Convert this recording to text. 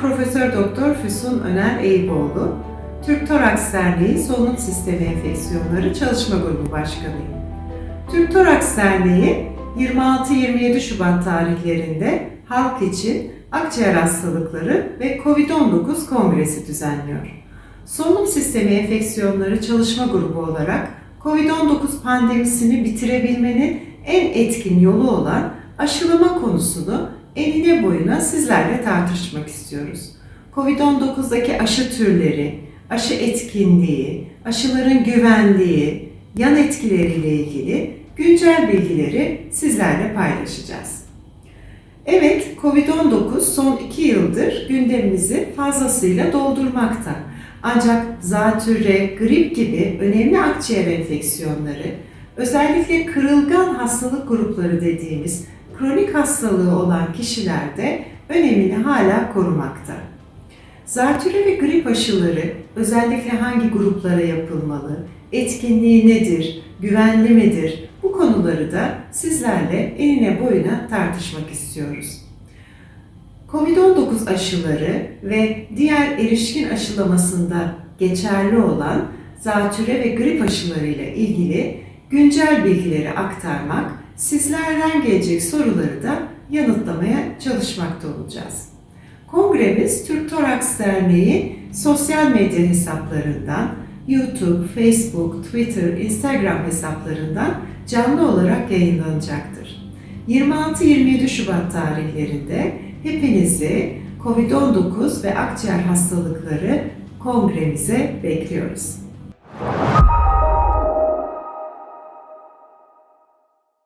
Profesör Doktor Füsun Öner Eyüboğlu, Türk Toraks Derneği Solunum Sistemi Enfeksiyonları Çalışma Grubu Başkanıyım. Türk Toraks Derneği 26-27 Şubat tarihlerinde halk için akciğer hastalıkları ve COVID-19 kongresi düzenliyor. Solunum sistemi enfeksiyonları çalışma grubu olarak COVID-19 pandemisini bitirebilmenin en etkin yolu olan aşılama konusunu enine boyuna sizlerle tartışmak istiyoruz. COVID-19'daki aşı türleri, aşı etkinliği, aşıların güvenliği, yan etkileriyle ilgili güncel bilgileri sizlerle paylaşacağız. Evet, COVID-19 son iki yıldır gündemimizi fazlasıyla doldurmakta. Ancak zatürre, grip gibi önemli akciğer enfeksiyonları, özellikle kırılgan hastalık grupları dediğimiz kronik hastalığı olan kişilerde önemini hala korumakta. Zatürre ve grip aşıları özellikle hangi gruplara yapılmalı, etkinliği nedir, güvenli midir bu konuları da sizlerle enine boyuna tartışmak istiyoruz. Covid-19 aşıları ve diğer erişkin aşılamasında geçerli olan zatürre ve grip aşıları ile ilgili güncel bilgileri aktarmak, sizlerden gelecek soruları da yanıtlamaya çalışmakta olacağız. Kongremiz Türk Toraks Derneği sosyal medya hesaplarından, YouTube, Facebook, Twitter, Instagram hesaplarından canlı olarak yayınlanacaktır. 26-27 Şubat tarihlerinde hepinizi COVID-19 ve akciğer hastalıkları kongremize bekliyoruz.